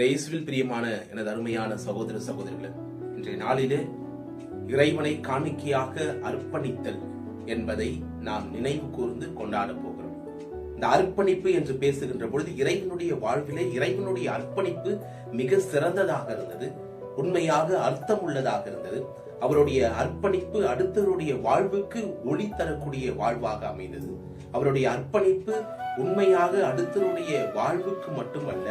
இயேசுவில் பிரியமான எனது அருமையான சகோதர சகோதரிகளே இன்றைய நாளிலே இறைவனை காணிக்கையாக அர்ப்பணித்தல் என்பதை நாம் நினைவு கூர்ந்து கொண்டாட போகிறோம். இந்த அர்ப்பணிப்பு என்று பேசுகின்ற பொழுது இறைவனுடைய வாழ்விலே இறைவனுடைய அர்ப்பணிப்பு மிக சிறந்ததாக இருந்தது உண்மையாக அர்த்தம் உள்ளதாக இருந்தது. அவருடைய அர்ப்பணிப்பு அடுத்தவருடைய வாழ்வுக்கு ஒளி தரக்கூடிய வாழ்வாக அமைந்தது. அவருடைய அர்ப்பணிப்பு உண்மையாக அடுத்தவருடைய வாழ்வுக்கு மட்டுமல்ல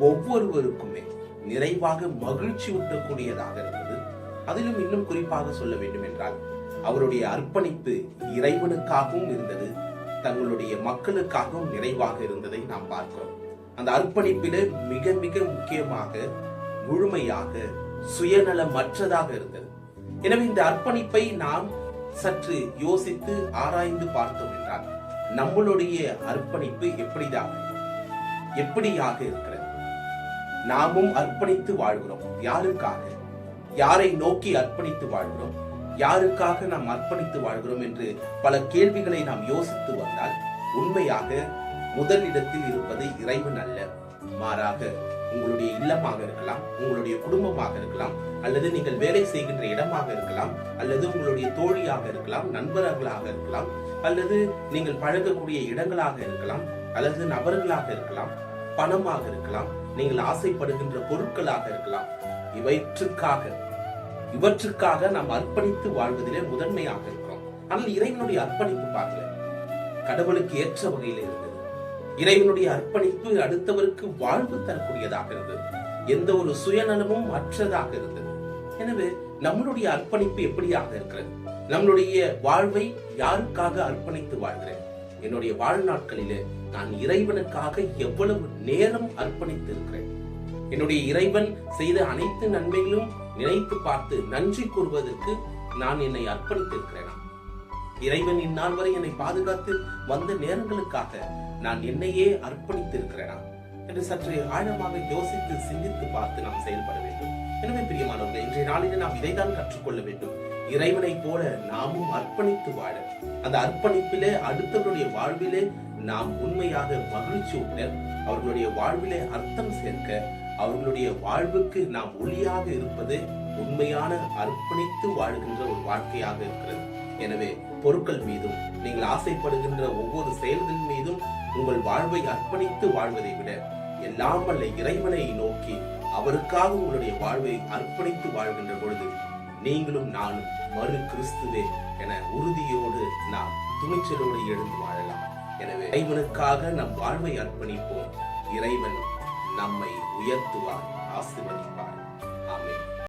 ஒவ்வொருவருக்குமே நிறைவாக மகிழ்ச்சி ஊட்டக்கூடியதாக இருந்தது. அதிலும் இன்னும் குறிப்பாக சொல்ல வேண்டும் என்றால் அவருடைய அர்ப்பணிப்பு இறைவனுக்காகவும் இருந்தது. தங்களுடைய மக்களுக்காகவும் நிறைவாக இருந்ததை நாம் பார்க்கிறோம் அந்த அர்ப்பணிப்பிலே மிக மிக முக்கியமாக முழுமையாக சுயநலமற்றதாக இருந்தது. எனவே இந்த அர்ப்பணிப்பை நாம் சற்று யோசித்து ஆராய்ந்து பார்த்தோம் என்றால் நம்மளுடைய அர்ப்பணிப்பு எப்படிதான் எப்படியாக இருக்கிறது? நாமும் அர்ப்பணித்து வாழ்கிறோம். யாருக்காக? யாரை நோக்கி அர்ப்பணித்து வாழ்கிறோம்? யாருக்காக நாம் அர்ப்பணித்து வாழ்கிறோம் என்று பல கேள்விகளை நாம் யோசித்து வந்தால் உண்மையாக முதலிடத்தில் இருப்பது இறைவன் அல்ல. மாறாக உங்களுடைய இல்லமாக இருக்கலாம் உங்களுடைய குடும்பமாக இருக்கலாம் அல்லது நீங்கள் வேலை செய்கின்ற இடமாக இருக்கலாம் அல்லது உங்களுடைய தோழியாக இருக்கலாம் நண்பர்களாக இருக்கலாம் அல்லது நீங்கள் பழகக்கூடிய இடங்களாக இருக்கலாம் அல்லது நபர்களாக இருக்கலாம் பணமாக இருக்கலாம் நீங்கள் ஆசைப்படுகின்ற பொருட்களாக இருக்கலாம். இவற்றுக்காக இவற்றுக்காக நாம் அர்ப்பணித்து வாழ்வதிலே முதன்மையாக இருக்கிறோம். ஆனால் இறைவனுடைய அர்ப்பணிப்பு பார்க்கல. கடவுளுக்கு ஏற்ற வகையில் இருந்தது. இறைவனுடைய அர்ப்பணிப்பு அடுத்தவருக்கு வாழ்வு தரக்கூடியதாக இருந்தது. எந்த ஒரு சுயநலமும் அற்றதாக இருந்தது. எனவே நம்மளுடைய அர்ப்பணிப்பு எப்படியாக இருக்கிறது? நம்மளுடைய வாழ்வை யாருக்காக அர்ப்பணித்து வாழ்கிறேன்? என்னுடைய வாழ்நாட்களிலே நான் இறைவனுக்காக எவ்வளவு நேரம் அர்ப்பணித்து இருக்கிறேன் என்னுடைய இறைவன் செய்த அனைத்து நன்மைகளும் நினைத்து பார்த்து நன்றி கூறுவதற்கு நான் என்னை அர்ப்பணித்திருக்கிறேனா? இறைவன் இந்நாள் வரை என்னை பாதுகாத்து வந்த நேரங்களுக்காக நான் என்னையே அர்ப்பணித்திருக்கிறேனா? என்று சற்று ஆழமாக யோசித்து சிந்தித்து பார்த்து நாம் செயல்பட வேண்டும். எனவே பிரியமானவர்கள் இன்றைய நாளில் நாம் இதைதான் கற்றுக்கொள்ள வேண்டும். இறைவனைப் போல நாமும் அர்ப்பணித்து வாழ அந்த அர்ப்பணிப்பிலே அடுத்தவருடைய வாழ்விலே நாம் உண்மையாக மகிழ்ச்சி ஊட்ட அவர்களுடைய வாழ்விலே அர்த்தம் சேர்க்க அவர்களுடைய வாழ்வுக்கு நாம் ஒளியாக இருப்பது உண்மையான அர்ப்பணித்து வாழ்கின்ற ஒரு வாழ்க்கையாக இருக்கிறது. எனவே பொருட்கள் மீதும் நீங்கள் ஆசைப்படுகின்ற ஒவ்வொரு செயல்கள் மீதும் உங்கள் வாழ்வை அர்ப்பணித்து வாழ்வதை விட எல்லாம் வல்ல இறைவனை நோக்கி அவருக்காக உங்களுடைய வாழ்வை அர்ப்பணித்து வாழ்கின்ற பொழுது நீங்களும் நானும் மறு கிறிஸ்துவே என உறுதியோடு நாம் துணிச்சலோடு எழுந்து வாழலாம். எனவே இறைவனுக்காக நம் வாழ்வை அர்ப்பணிப்போம். இறைவன் நம்மை உயர்த்துவார் ஆசிர்வதிப்பார். ஆமே